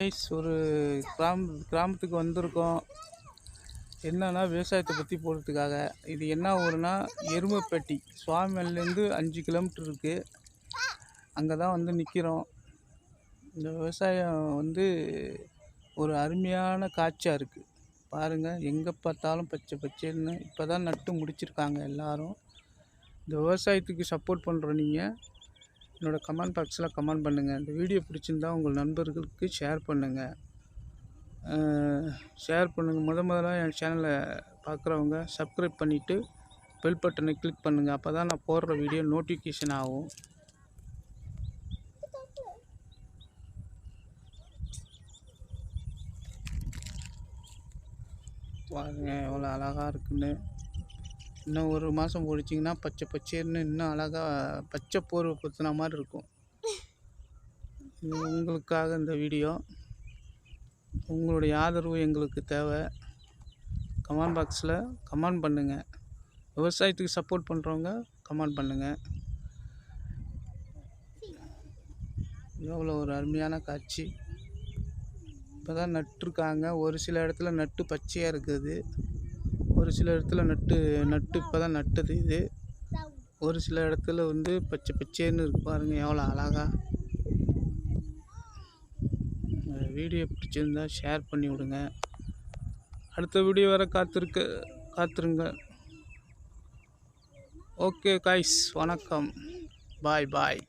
Guys ஒரு கிராம கிராமத்துக்கு வந்திருக்கோம். என்னன்னா விவசாயத்தை பற்றி போகிறதுக்காக இது என்ன ஊருனா எருமைப்பேட்டி. சுவாமியிலேருந்து அஞ்சு கிலோமீட்டர் இருக்குது அங்கே தான் வந்து நிற்கிறோம் இந்த விவசாயம் வந்து ஒரு அருமையான காட்சியாக இருக்குது பாருங்கள் எங்கே பார்த்தாலும் பச்சை பச்சைன்னு இப்போ தான் நட்டு முடிச்சிருக்காங்க எல்லாரும். இந்த விவசாயத்துக்கு சப்போர்ட் பண்ணுறோம் நீங்கள் என்னோடய கமெண்ட் பாக்ஸில் கமெண்ட் பண்ணுங்கள் இந்த வீடியோ பிடிச்சிருந்தா உங்கள் நண்பர்களுக்கு ஷேர் பண்ணுங்கள் ஷேர் பண்ணுங்கள் முத முதல்ல என் சேனலை பார்க்குறவங்க சப்ஸ்கிரைப் பண்ணிவிட்டு பெல் பட்டனை கிளிக் பண்ணுங்கள் அப்போ தான் நான் போடுற வீடியோ நோட்டிஃபிகேஷன் ஆகும். பாருங்க எவ்வளோ அழகாக இருக்குன்னு. இன்னும் ஒரு மாதம் போடிச்சிங்கன்னா பச்சை பச்சைன்னு இன்னும் அழகாக பச்சை போர்வை பற்றின மாதிரி இருக்கும். இது உங்களுக்காக இந்த வீடியோ. உங்களுடைய ஆதரவு எங்களுக்கு தேவை. கமெண்ட் பாக்ஸில் கமெண்ட் பண்ணுங்கள் விவசாயத்துக்கு சப்போர்ட் பண்ணுறவங்க கமெண்ட் பண்ணுங்கள் எவ்வளோ ஒரு அருமையான காட்சி. இப்போ தான் நட்டுருக்காங்க. ஒரு சில இடத்துல நட்டு பச்சையாக இருக்குது. ஒரு சில இடத்துல நட்டு நட்டு இப்போ தான் நட்டது இது. ஒரு சில இடத்துல வந்து பச்சை பச்சைன்னு இருக்கு பாருங்கள் எவ்வளோ அழகா. வீடியோ பிடிச்சிருந்தா ஷேர் பண்ணி விடுங்க. அடுத்த வீடியோ வர காத்திருக்க காத்திருங்க. ஓகே காய்ஸ் வணக்கம். பாய் பாய்